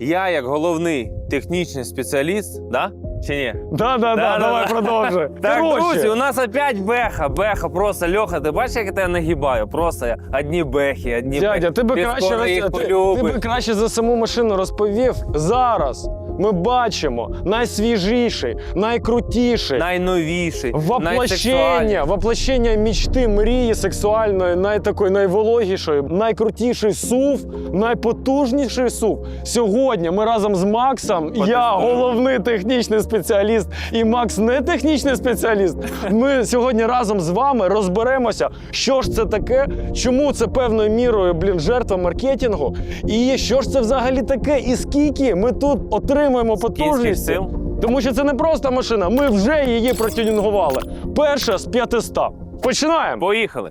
я як головний технічний спеціаліст, да? Чи ні? Да, да, да, Да-да-да. давай продовжуй. Так, Короче, друзі, у нас опять беха. Беха, просто Льоха, ти бачиш, як я тебе нагибаю? Просто одні бехи, одні Дядя, бехи. ти би краще скоро роз- їх ти, ти полюбиш. би краще за саму машину розповів. Зараз ми бачимо найсвіжіший, найкрутіший. Найновіший, Воплощення, воплощення мічти, мрії сексуальної, найтакої найвологішої, найкрутіший сув, найпотужніший сув. Сьогодні ми разом з Максом, я головний технічний спеціаліст, і Макс не технічний спеціаліст. Ми сьогодні разом з вами розберемося, що ж це таке, чому це певною мірою блін, жертва маркетингу, і що ж це взагалі таке, і скільки ми тут отримуємо Кінських потужність. сил. Тому що це не просто машина, ми вже її протюнінгували. Перша з 500. Починаємо. Поїхали.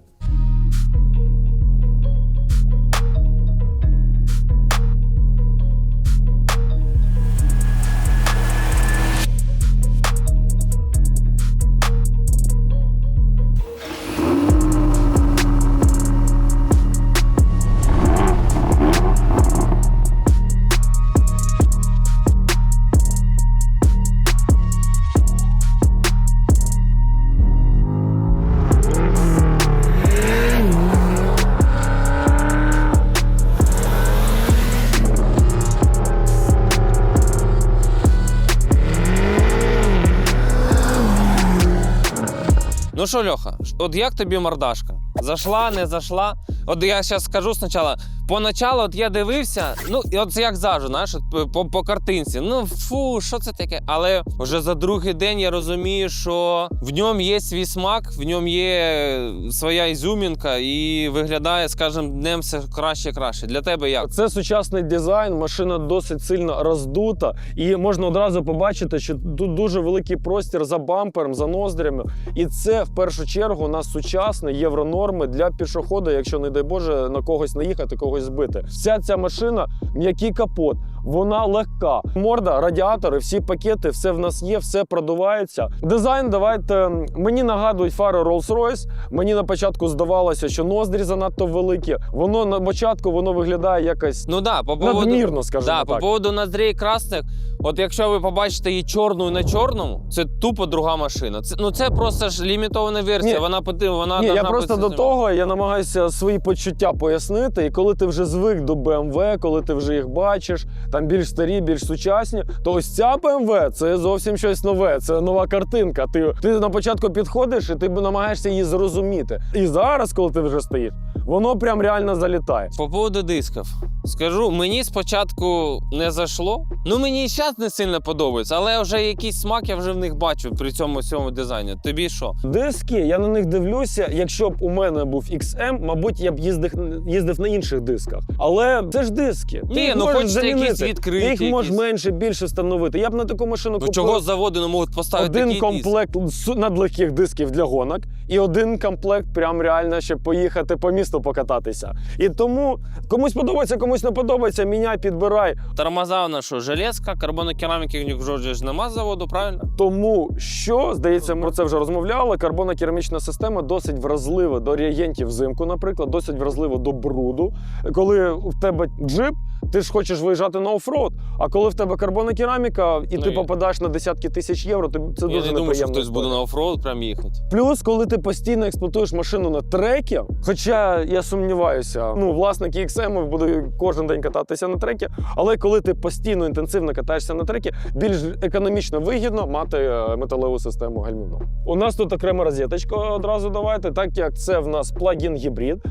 Ну що, Льоха, от як тобі мордашка? Зашла, не зашла? От я зараз скажу спочатку. Поначалу от я дивився, ну і от як завжди, знаєш, по, по, картинці. Ну фу, що це таке? Але вже за другий день я розумію, що в ньому є свій смак, в ньому є своя ізюмінка, і виглядає, скажімо, днем все краще і краще. Для тебе як? Це сучасний дизайн, машина досить сильно роздута, і можна одразу побачити, що тут дуже великий простір за бампером, за ноздрями. І це в першу чергу у нас сучасні євронорми для пішохода, якщо не дай Боже на когось наїхати, когось збити. Вся ця машина, м'який капот, вона легка. Морда, радіатори, всі пакети, все в нас є, все продувається. Дизайн, давайте мені нагадують фари Rolls-Royce. Мені на початку здавалося, що ноздрі занадто великі. Воно на початку воно виглядає якось Ну да, по поводу, надмірно, скажімо да, по поводу ноздрей красних. От якщо ви побачите її чорну на чорному, це тупо друга машина. Це ну це просто ж лімітована версія. Ні. Вона поти- вона Ні, я просто до того я намагаюся свої почуття пояснити. І коли ти вже звик до BMW, коли ти вже їх бачиш, там більш старі, більш сучасні, то ось ця BMW – це зовсім щось нове, це нова картинка. Ти, ти на початку підходиш і ти намагаєшся її зрозуміти. І зараз, коли ти вже стоїш, воно прям реально залітає. По поводу дисків. Скажу, мені спочатку не зайшло. Ну мені і зараз не сильно подобається, але вже якийсь смак я вже в них бачу при цьому всьому дизайні. Тобі що? Диски, я на них дивлюся. Якщо б у мене був XM, мабуть, я б їздив, їздив на інших дисках. Але це ж диски. Ні, ну, хочеться якісь замінити. відкриті, їх можеш якісь. менше більше встановити. Я б на таку машину Ну купив чого з заводу не можуть поставити один такий диск? комплект су- надлегких дисків для гонок, і один комплект прям реально, щоб поїхати по місту покататися. І тому комусь подобається, комусь не подобається. Міняй, підбирай. Тормоза у нас що, железка, карбонокераміки в них вже ж нема з заводу, правильно? Тому що, здається, ми про це вже розмовляли. Карбонокерамічна система досить вразлива до реагентів взимку, наприклад, досить вразлива до бруду. Коли в тебе джип, ти ж хочеш виїжджати на оффроуд, а коли в тебе карбонокераміка і Ну, ти і- попадаєш на десятки тисяч євро, то це я дуже не думаю, що хтось буде на оффроуд прям їхати. Плюс, коли ти постійно експлуатуєш машину на трекі, хоча я сумніваюся, ну власники XM будуть кожен день кататися на трекі, але коли ти постійно інтенсивно катаєшся на трекі, більш економічно вигідно мати е, металеву систему гальмівну. У нас тут окрема розеточка одразу давайте, так як це в нас плагін гібрид,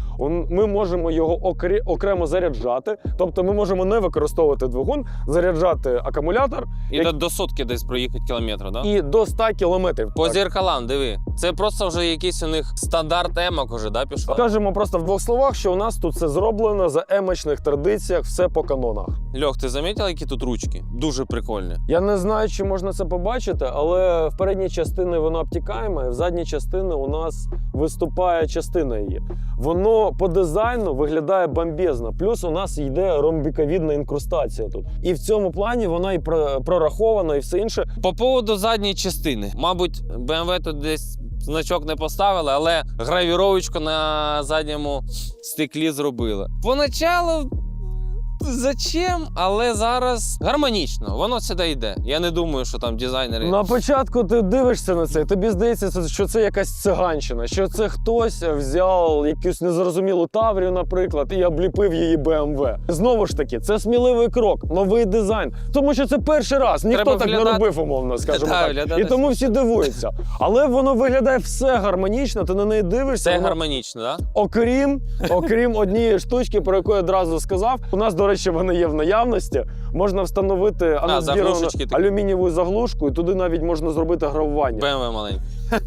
ми можемо його окремо заряджати, тобто ми можемо не використовувати двигун, заряджати акумулятор І Як- до, до сотки десь проїхати кілометра, да? і до 100 кілометрів. По Так. зеркалам, диви. Це просто вже якийсь у них стандарт емок уже, да, пішов? Скажемо просто в двох словах, що у нас тут все зроблено за емочних традиціях, все по канонах. Льох, ти замітив, які тут ручки? Дуже прикольні. Я не знаю, чи можна це побачити, але в передній частини воно обтікаємо, і в задній частини у нас виступає частина її. Воно по дизайну виглядає бомбезно. Плюс у нас йде ромбіковідна інкрустація тут. І в цьому плані воно і про- прорахована, і все інше. По поводу задньої частини. Мабуть, BMW тут десь значок не поставили, але гравіровочку на задньому стеклі зробили. Поначалу зачем, але зараз гармонічно. Воно сюди йде. Я не думаю, що там дизайнери. На початку ти дивишся на це, тобі здається, що це якась циганщина, що це хтось взяв якусь незрозумілу Таврію, наприклад, і обліпив її BMW. Знову ж таки, це сміливий крок, новий дизайн. Тому що це перший раз. Ніхто Треба так не робив, умовно, скажімо Да, так. виглядати І тому всі дивуються. Але воно виглядає все гармонічно, ти на неї дивишся. Це воно- гармонічно, так? Да? Окрім, окрім однієї штучки, про яку я одразу сказав. У нас, до речі, вони є в наявності. Можна встановити анодіровану такі. алюмінієву заглушку, і туди навіть можна зробити гравування. BMW маленький.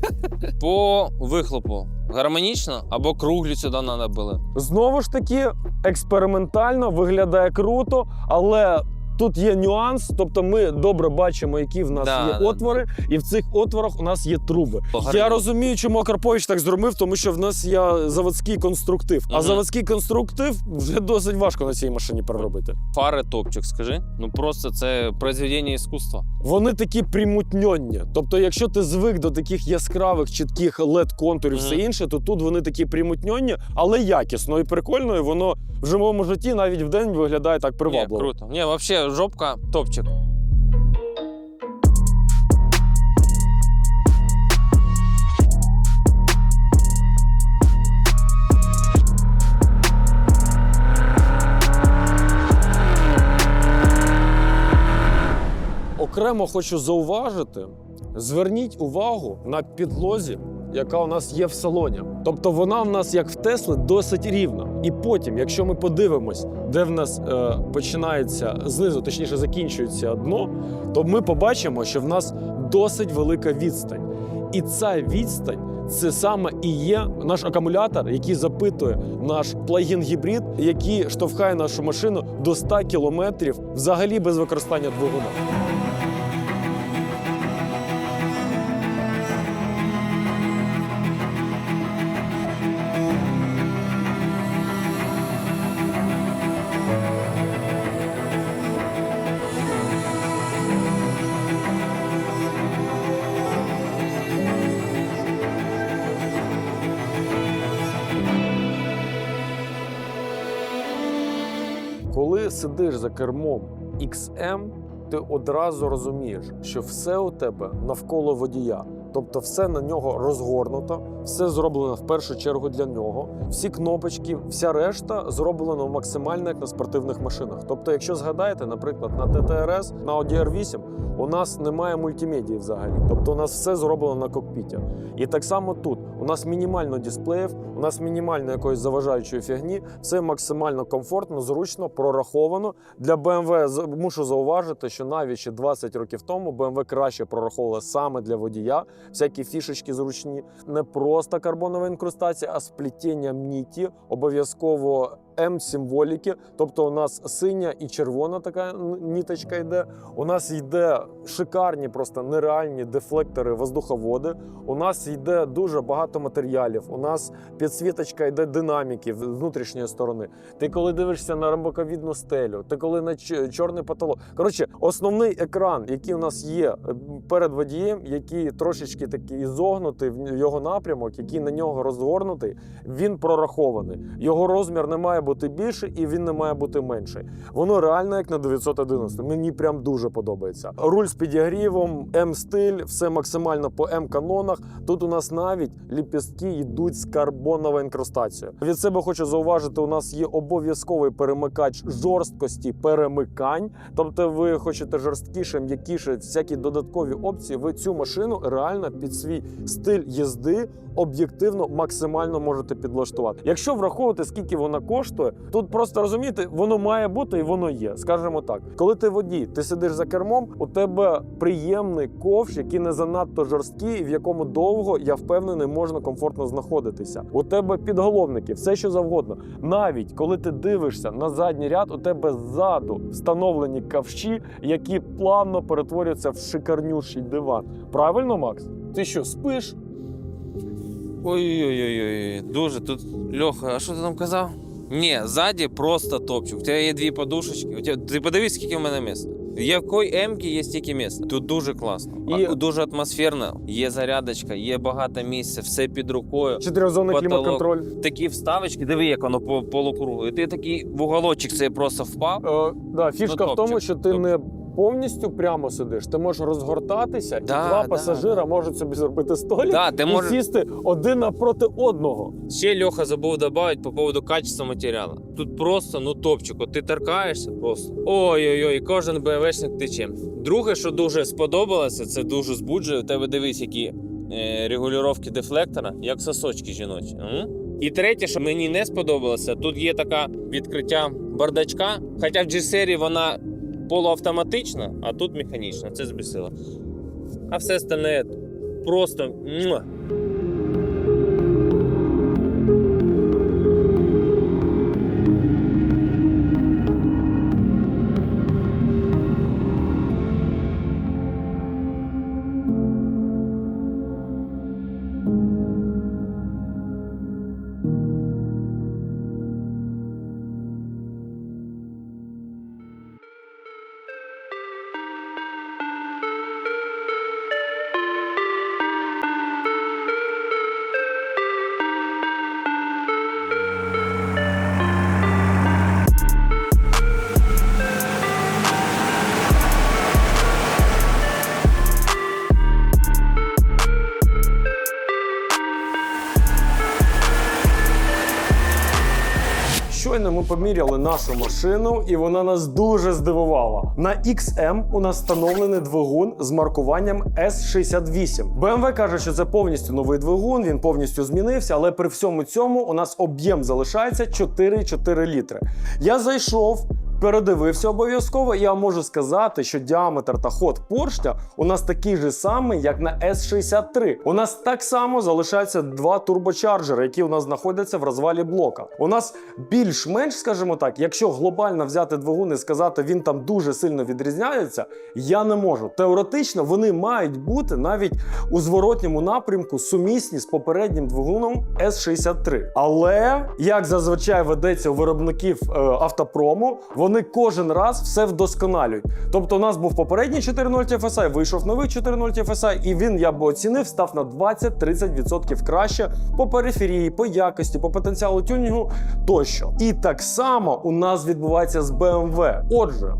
По вихлопу гармонічно або круглі сюди було. Знову ж таки, експериментально виглядає круто, але. Тут є нюанс, тобто ми добре бачимо, які в нас Да, є да, отвори, і в цих отворах у нас є труби. Гарно. Я розумію, чому Акарпович так зробив, тому що в нас є заводський конструктив. А заводський конструктив вже досить важко на цій машині переробити. Фари топчик, скажи. Ну просто це произведення іскусства. Вони такі примутньонні. Тобто, якщо ти звик до таких яскравих, чітких led контурів, все інше, то тут вони такі примутньонні, але якісно і прикольно. І воно в живому житті навіть в день виглядає так Ні, привабливо. круто. Ні, взагалі, жопка топчик. Окремо хочу зауважити: зверніть увагу на підлозі, яка у нас є в салоні. Тобто вона в нас, як в Тесли, досить рівна. І потім, якщо ми подивимось, де в нас е, починається знизу, точніше закінчується дно, то ми побачимо, що в нас досить велика відстань. І ця відстань це саме і є наш акумулятор, який запитує наш плагін гібрид, який штовхає нашу машину до 100 кілометрів взагалі без використання двигуна. Сидиш за кермом XM, ти одразу розумієш, що все у тебе навколо водія. Тобто все на нього розгорнуто, все зроблено в першу чергу для нього. Всі кнопочки, вся решта зроблено максимально як на спортивних машинах. Тобто, якщо згадаєте, наприклад, на ТТРС, на Audi R8 у нас немає мультимедії взагалі. Тобто у нас все зроблено на кокпіті. І так само тут у нас мінімально дисплеїв, у нас мінімально якоїсь заважаючої фігні, все максимально комфортно, зручно, прораховано. Для BMW мушу зауважити, що навіть ще 20 років тому BMW краще прораховувала саме для водія. Всякі фішечки зручні, не просто карбонова інкрустація, а сплетіння ніті, обов'язково М-символіки. Тобто у нас синя і червона така ніточка йде. У нас йде шикарні, просто нереальні дефлектори, воздуховоди. У нас йде дуже багато матеріалів. У нас підсвіточка йде динаміки з внутрішньої сторони. Ти коли дивишся на рамбоковідну стелю, ти коли на чорний потолок. Коротше, основний екран, який у нас є е, перед водієм, який трошечки такий зогнутий в його напрямок, який на нього розгорнутий, він прорахований. Його розмір не має бути більший і він не має бути менший. Воно реально як на 911. Мені прям дуже подобається. Руль з підігрівом, М-стиль, все максимально по М-канонах. Тут у нас навіть ліпістки йдуть з карбоновою інкрустацією. Від себе хочу зауважити, у нас є обов'язковий перемикач жорсткості перемикань. Тобто, ви хочете жорсткіше, м'якіше, всякі додаткові опції. Ви цю машину реально під свій стиль їзди об'єктивно максимально можете підлаштувати. Якщо враховувати, скільки вона коштує, тут просто розумієте, воно має бути і воно є. Скажімо так, коли ти водій, ти сидиш за кермом, у тебе приємний ковш, який не занадто жорсткий, в якому довго я впевнений, можна комфортно знаходитися. У тебе підголовники, все що завгодно. Навіть коли ти дивишся на задній ряд, у тебе ззаду встановлені ковші, які плавно перетворюються в шикарнющий диван. Правильно, Макс? Ти що, спиш? Ой-ой-ой, дуже тут. Льоха, а що ти там казав? Ні, ззаді просто топчик. У тебе є дві подушечки. У тебе... Ти подивись, скільки в мене місця. В якої М-ки є стільки місця. Тут дуже класно. І-. Дуже атмосферно. Є зарядочка, є багато місця, все під рукою. Чотирьохзонний Потолок. клімат-контроль. Такі вставочки, диви, як воно по полукругу. І ти такий в уголочок це просто впав. Е, да, фішка Ну, в тому, топчик, що ти не повністю прямо сидиш. Ти можеш розгортатися, і Да, два да, пасажира да. можуть собі зробити столик Да, ти і можеш... сісти один напроти одного. Ще Льоха забув додати по поводу качества матеріалу. Тут просто ну топчик. От ти торкаєшся просто. Ой-ой-ой, кожен БМВшник тече. Друге, що дуже сподобалося, це дуже збуджує. У тебе дивись, які е, регулювання дефлектора, як сосочки жіночі. М? І третє, що мені не сподобалося, тут є така відкриття бардачка. Хоча в G-серії вона полуавтоматична, а тут механічна. Це збісило. А все остальне просто. Поміряли нашу машину, і вона нас дуже здивувала. На XM у нас встановлений двигун з маркуванням S68. BMW каже, що це повністю новий двигун, він повністю змінився, але при всьому цьому у нас об'єм залишається 4,4 літри. Я зайшов. Передивився обов'язково, я можу сказати, що діаметр та ход поршня у нас такий же самий, як на S63. У нас так само залишаються два турбочарджери, які у нас знаходяться в розвалі блока. У нас більш-менш, скажімо так, якщо глобально взяти двигун і сказати, він там дуже сильно відрізняється, я не можу. Теоретично вони мають бути навіть у зворотньому напрямку сумісні з попереднім двигуном S63. Але як зазвичай ведеться у виробників е, автопрому, вони кожен раз все вдосконалюють. Тобто, у нас був попередній 4.0 TFSI, вийшов новий 4.0 TFSI, і він, я би оцінив, став на 20-30% краще по периферії, по якості, по потенціалу тюнінгу тощо. І так само у нас відбувається з BMW. Отже,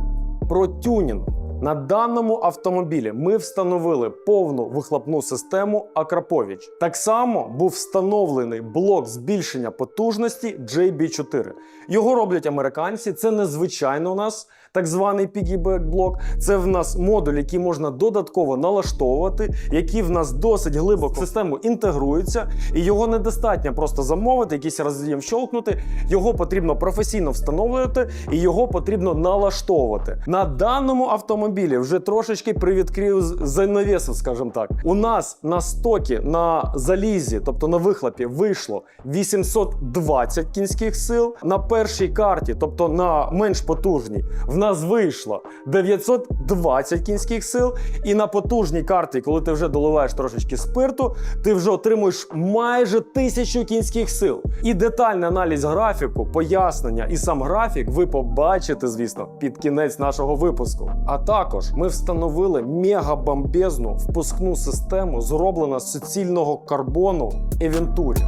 про тюнінг. На даному автомобілі ми встановили повну вихлопну систему Акраповіч. Так само був встановлений блок збільшення потужності JB4. Його роблять американці. Це незвичайно у нас так званий piggyback блок. Це в нас модуль, який можна додатково налаштовувати, який в нас досить глибоко в систему інтегрується, і його недостатньо просто замовити, якийсь роз'єм щолкнути. Його потрібно професійно встановлювати і його потрібно налаштовувати. На даному автомобілі вже трошечки привідкрию з- занавесу, скажімо так. У нас на стокі на залізі, тобто на вихлопі, вийшло 820 кінських сил. На першій карті, тобто на менш потужній, в нас вийшло 920 кінських сил. І на потужній карті, коли ти вже доливаєш трошечки спирту, ти вже отримуєш майже 1000 кінських сил. І детальний аналіз графіку, пояснення і сам графік ви побачите, звісно, під кінець нашого випуску. А також ми встановили мегабомбезну впускну систему, зроблена з суцільного карбону Евентурі.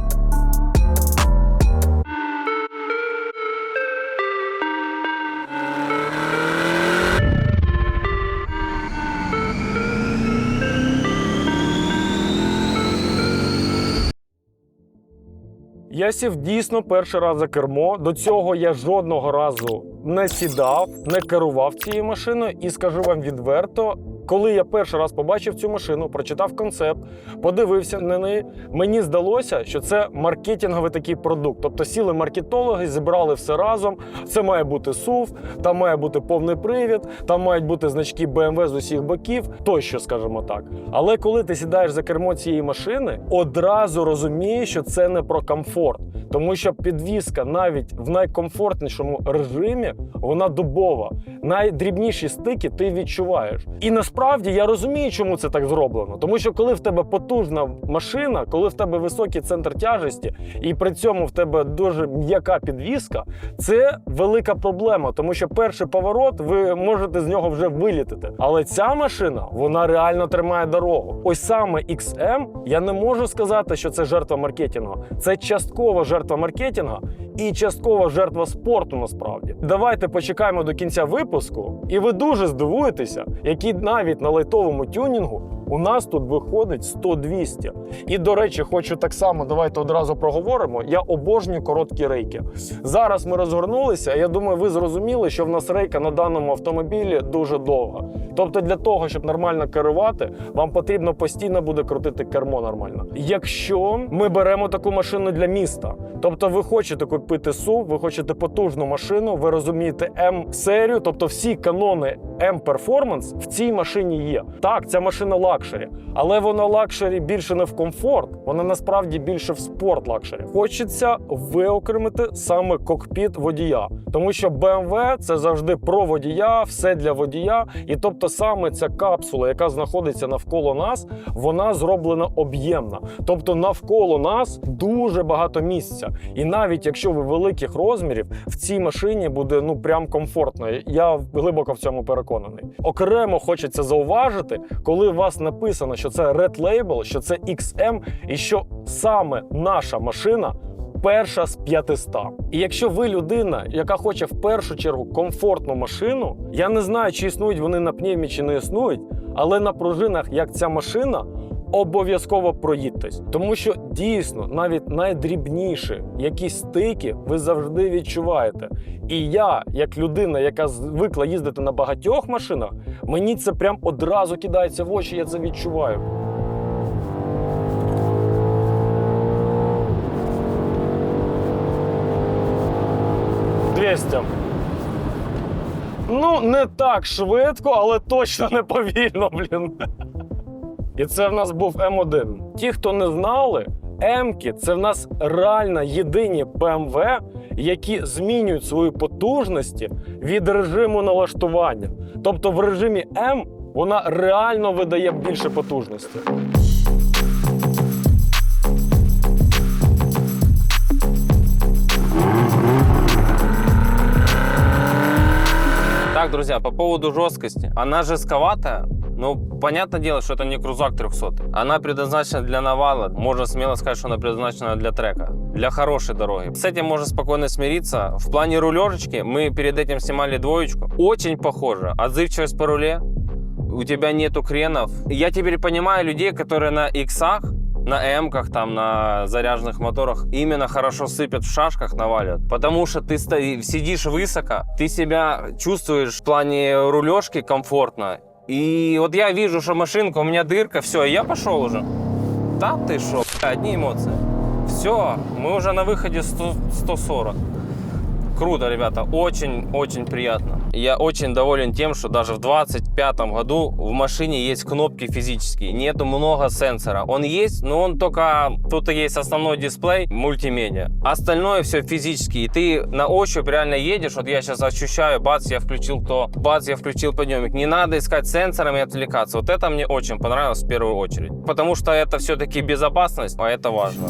Я сів дійсно перший раз за кермо. До цього я жодного разу не сідав, не керував цією машиною, і скажу вам відверто. Коли я перший раз побачив цю машину, прочитав концепт, подивився на неї, мені здалося, що це маркетинговий такий продукт. Тобто сіли маркетологи, зібрали все разом. Це має бути SUV, там має бути повний привід, там мають бути значки BMW з усіх боків, тощо, скажімо так. Але коли ти сідаєш за кермо цієї машини, одразу розумієш, що це не про комфорт. Тому що підвізка навіть в найкомфортнішому режимі вона дубова. Найдрібніші стики ти відчуваєш. І насправді насправді я розумію, чому це так зроблено. Тому що коли в тебе потужна машина, коли в тебе високий центр тяжесті, і при цьому в тебе дуже м'яка підвіска, це велика проблема, тому що перший поворот ви можете з нього вже вилітити. Але ця машина вона реально тримає дорогу. Ось саме XM, я не можу сказати, що це жертва маркетингу. Це часткова жертва маркетингу і часткова жертва спорту. Насправді, давайте почекаємо до кінця випуску, і ви дуже здивуєтеся, які навіть на лайтовому тюнінгу у нас тут виходить 100-200. І до речі, хочу так само, давайте одразу проговоримо. Я обожнюю короткі рейки. Зараз ми розгорнулися. Я думаю, ви зрозуміли, що в нас рейка на даному автомобілі дуже довга. Тобто, для того, щоб нормально керувати, вам потрібно постійно буде крутити кермо нормально. Якщо ми беремо таку машину для міста, тобто ви хочете купити SUV, ви хочете потужну машину, ви розумієте М-серію, тобто всі канони М-перформанс в цій машині є. Так, ця машина лакшері, але вона лакшері більше не в комфорт, вона насправді більше в спорт лакшері. Хочеться виокремити саме кокпіт водія, тому що BMW – це завжди про водія, все для водія. І тобто саме ця капсула, яка знаходиться навколо нас, вона зроблена об'ємна. Тобто навколо нас дуже багато місця. І навіть якщо ви великих розмірів, в цій машині буде ну прям комфортно. Я глибоко в цьому переконаний. Окремо хочеться зауважити, коли вас написано, що це Red Label, що це XM, і що саме наша машина. Перша з 500. І якщо ви людина, яка хоче в першу чергу комфортну машину, я не знаю, чи існують вони на пневмі, чи не існують, але на пружинах, як ця машина, обов'язково проїдьтесь. Тому що дійсно навіть найдрібніші якісь стики ви завжди відчуваєте. І я, як людина, яка звикла їздити на багатьох машинах, мені це прям одразу кидається в очі, я це відчуваю. Двісті. Ну, не так швидко, але точно не повільно, блін. І це в нас був М1. Ті, хто не знали, М-ки це в нас реально єдині БМВ, які змінюють свої потужності від режиму налаштування. Тобто в режимі М вона реально видає більше потужності. Друзья, по поводу жесткости. Она жестковатая, ну, понятное дело, что это не крузак 300. Она предназначена для навала. Можно смело сказать, что она предназначена для трека. Для хорошей дороги. С этим можно спокойно смириться. В плане рулежечки мы перед этим снимали двоечку. Очень похоже. Отзывчивость по руле. У тебя нету кренов. Я теперь понимаю людей, которые на иксах на М-ках, там, на заряженных моторах именно хорошо сыпят в шашках, наваливают. Потому что ты сидишь высоко, ты себя чувствуешь в плане рулежки комфортно. И вот я вижу, что машинка, у меня дырка, все, я пошел уже. Да ты шо, одни эмоции. Все, мы уже на выходе 100, 140. Круто, ребята, очень-очень приятно. Я очень доволен тем, что даже в 2025 году в машине есть кнопки физические, нету много сенсора. Он есть, но он только... Тут есть основной дисплей, мультимедиа. Остальное все физически. И ты на ощупь реально едешь. Вот я сейчас ощущаю, бац, я включил то, бац, я включил подъемник. Не надо искать сенсорами и отвлекаться. Вот это мне очень понравилось в первую очередь. Потому что это все-таки безопасность, а это важно.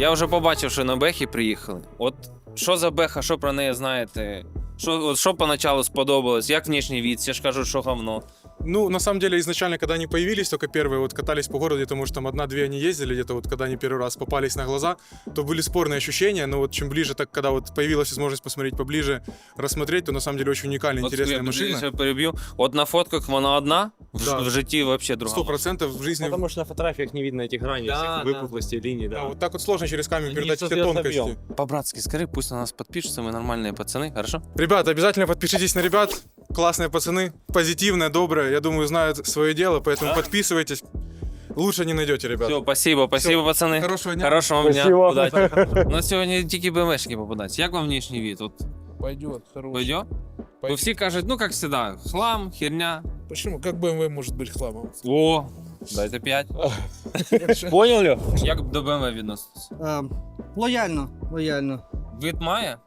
Я вже побачив, що на Бехі приїхали. От що за Беха, що про неї знаєте? Що, от що поначалу сподобалось? Як внішній вид? я ж кажу, що говно. Ну, на самом деле, изначально, когда они появились, только первые вот катались по городу, где-то, может, там одна-две они ездили, где-то вот, когда они первый раз попались на глаза, то были спорные ощущения, но вот чем ближе, так, когда вот появилась возможность посмотреть поближе, рассмотреть, то на самом деле очень уникальная, От интересная я машина. ще переб'ю. От на фотках вона одна, в, Да. в житті взагалі друга. Сто процентов в жизни... Потому что на фотографиях не видно этих граней, Да, всех да. выпуклостей, линий, да. Да, вот так вот сложно через камеру Они передать все соответственно тонкости. объем. По-братски скажи, пусть на нас підпишуться, ми нормальні пацани, хорошо? Ребята, обязательно подпишитесь на ребят. Классные пацаны, позитивные, добрые. Я думаю, знают свое дело, поэтому Да. подписывайтесь. Лучше не найдете, ребят. Все, спасибо, спасибо, пацани. Хорошего дня. Хорошого вам дня. Спасибо. Удачі. У нас сьогодні тільки БМшки попадаються. Як вам внешній вид? От Пойдет, хороший. пойдет? Бо Пойдет. всі кажуть, ну як завжди, хлам, херня. Почему? Как BMW может быть хламом? О, дайте 5. Понял, Льох? Як до БМВ відноситесь? Е, лояльно, лояльно. Вид має?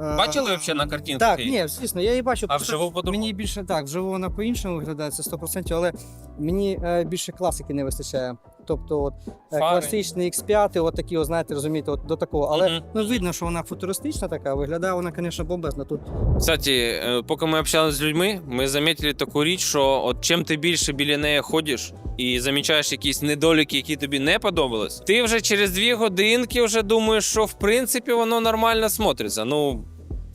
Е, Бачили взагалі на картинках? Так, ні, звісно, я її бачу. А вживу по-другому? Мені більше так, вживу вона по-іншому виглядає, це 100%, але мені е, більше класики не вистачає. Тобто, от, е, Фари. класичний X5, от такі, от, знаєте, розумієте, от до такого. Але Мгм. ну, видно, що вона футуристична така, виглядає вона, звісно, бомбезна. Тут Кстати, е, поки ми общалися з людьми, ми замітили таку річ, що от чим ти більше біля неї ходиш і замічаєш якісь недоліки, які тобі не подобались, ти вже через дві годинки вже думаєш, що в принципі воно нормально смотриться. Ну,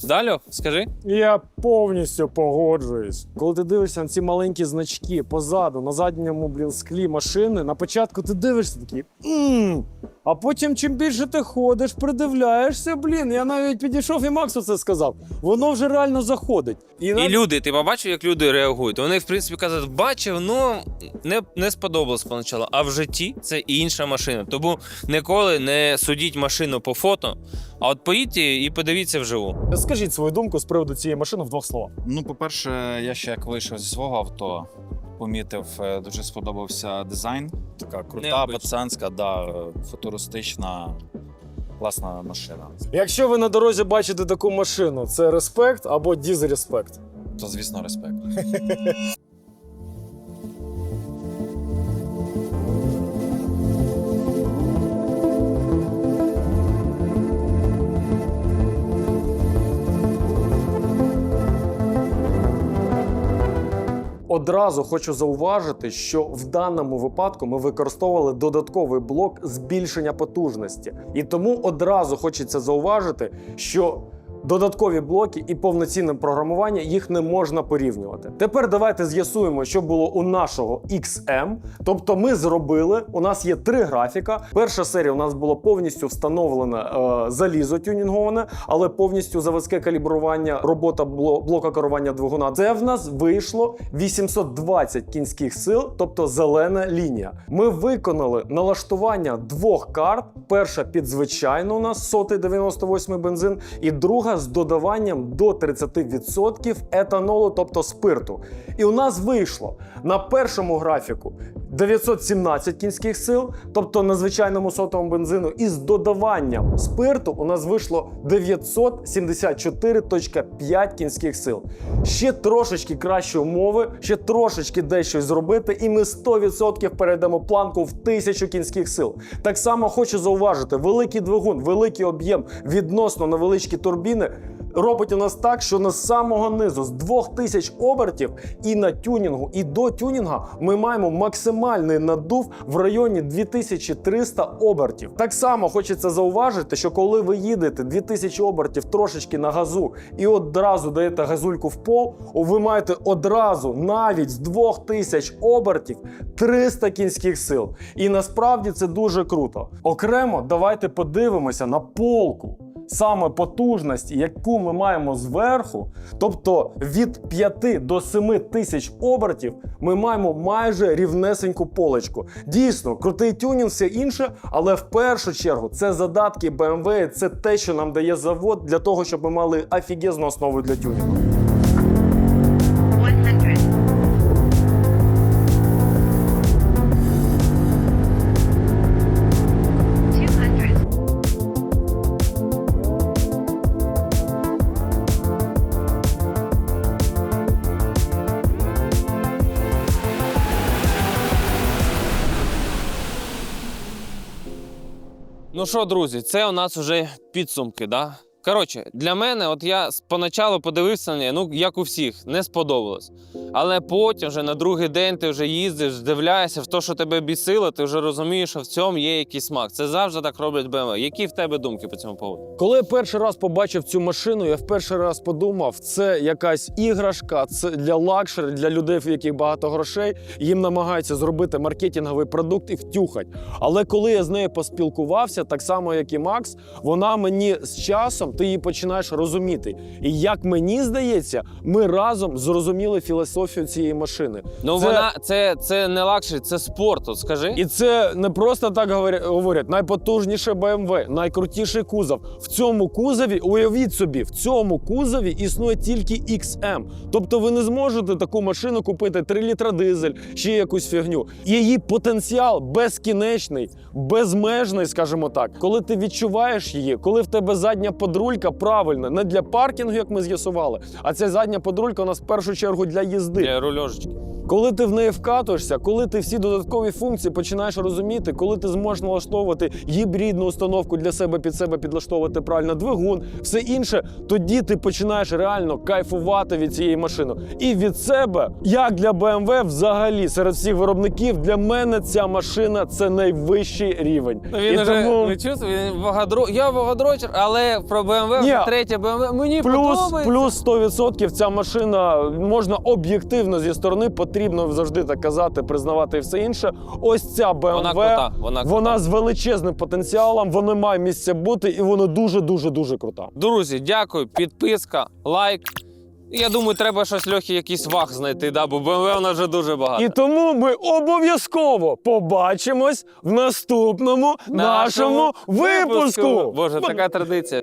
да, Льох, скажи? Я повністю погоджуюсь. Коли ти дивишся на ці маленькі значки позаду, на задньому блін, склі машини, на початку ти дивишся такий. «Мм». А потім, чим більше ти ходиш, придивляєшся, блін. Я навіть підійшов і Максу це сказав. Воно вже реально заходить. І, І навіть- люди, ти побачив, як люди реагують. Вони, в принципі, кажуть, бачив, ну не, не сподобалось поначалу. А в житті це інша машина. Тому ніколи не судіть машину по фото, а от поїдьте і подивіться вживу. Скажіть свою думку з приводу цієї машини в двох словах. Ну, по-перше, я ще як вийшов зі свого авто, помітив, е, дуже сподобався дизайн. Така крута, Необично. пацанська, да, е, футуристична, класна машина. Якщо ви на дорозі бачите таку машину, це респект або дізреспект. То, звісно, респект. Одразу хочу зауважити, що в даному випадку ми використовували додатковий блок збільшення потужності. І тому одразу хочеться зауважити, що додаткові блоки і повноцінне програмування їх не можна порівнювати. Тепер давайте з'ясуємо, що було у нашого XM. Тобто, ми зробили, у нас є три графіка. Перша серія у нас було повністю встановлене е, залізо тюнінговане, але повністю заводське калібрування, робота блока керування двигуна. Це в нас вийшло 820 кінських сил, тобто зелена лінія. Ми виконали налаштування двох карт. Перша під звичайну у нас сотий 98 бензин, і друга з додаванням до 30% етанолу, тобто спирту. І у нас вийшло на першому графіку 917 кінських сил, тобто на звичайному сотовому бензину, і з додаванням спирту у нас вийшло 974,5 кінських сил. Ще трошечки кращі умови, ще трошечки дещо зробити, і ми 100% перейдемо планку в 1000 кінських сил. Так само хочу зауважити, великий двигун, великий об'єм відносно невеличкі турбіни. Робить у нас так, що на самого низу з 2000 обертів і на тюнінгу, і до тюнінга ми маємо максимальний надув в районі 2300 обертів. Так само хочеться зауважити, що коли ви їдете 2000 обертів трошечки на газу і одразу даєте газульку в пол, ви маєте одразу навіть з 2000 обертів 300 кінських сил. І насправді це дуже круто. Окремо, давайте подивимося на полку саме потужності, яку ми маємо зверху, тобто від 5 до 7 тисяч обертів, ми маємо майже рівнесеньку полочку. Дійсно, крутий тюнінг, все інше, але в першу чергу це задатки BMW, це те, що нам дає завод для того, щоб ми мали офігезну основу для тюнінгу. Ну що, друзі, це у нас вже підсумки, да? Коротше, для мене, от я спочатку подивився на неї, ну як у всіх, не сподобалось. Але потім, вже на другий день, ти вже їздиш, здивляєшся в те, що тебе бісило, ти вже розумієш, що в цьому є якийсь смак. Це завжди так роблять BMW. Які в тебе думки по цьому поводу? Коли я перший раз побачив цю машину, я в перший раз подумав, це якась іграшка, це для лакшері, для людей, в яких багато грошей. Їм намагаються зробити маркетинговий продукт і втюхать. Але коли я з нею поспілкувався, так само як і Макс, вона мені з часом часом ти її починаєш розуміти. І як мені здається, ми разом зрозуміли філософію цієї машини. Ну Це- вона це, це не лакшері, це спорт. От скажи. І це не просто так говорять, найпотужніше BMW, найкрутіший кузов. В цьому кузові, уявіть собі, в цьому кузові існує тільки XM. Тобто ви не зможете таку машину купити 3 літра дизель чи якусь фігню. Її потенціал безкінечний, безмежний, скажімо так. Коли ти відчуваєш її, коли в тебе задня подрулька правильна, не для паркінгу, як ми з'ясували, а ця задня подрулька у нас в першу чергу для їзди. Для рульожечки. Коли ти в неї вкатуєшся, коли ти всі додаткові функції починаєш розуміти, коли ти зможеш налаштовувати гібридну установку для себе під себе підлаштовувати правильно двигун, все інше, тоді ти починаєш реально кайфувати від цієї машини. І від себе, як для BMW, взагалі серед всіх виробників, для мене ця машина це найвищий рівень. Ну, Він І уже тому ви чуєте, він вагадро... Я вагадрочер, але про BMW Ні. вже третє BMW. Мені Плюс, подобається. плюс 100% ця машина можна об'єктивно зі сторони, потрібно завжди так казати, признавати і все інше. Ось ця BMW, Вона крута. Вона, вона з величезним потенціалом, вона має місце бути, і вона дуже дуже дуже крута. Друзі, дякую. Підписка, лайк. Я думаю, треба щось льохі, якийсь ваг знайти, да, бо БМВ у нас вже дуже багато. І тому ми обов'язково побачимось в наступному нашому, випуску. Боже, така традиція.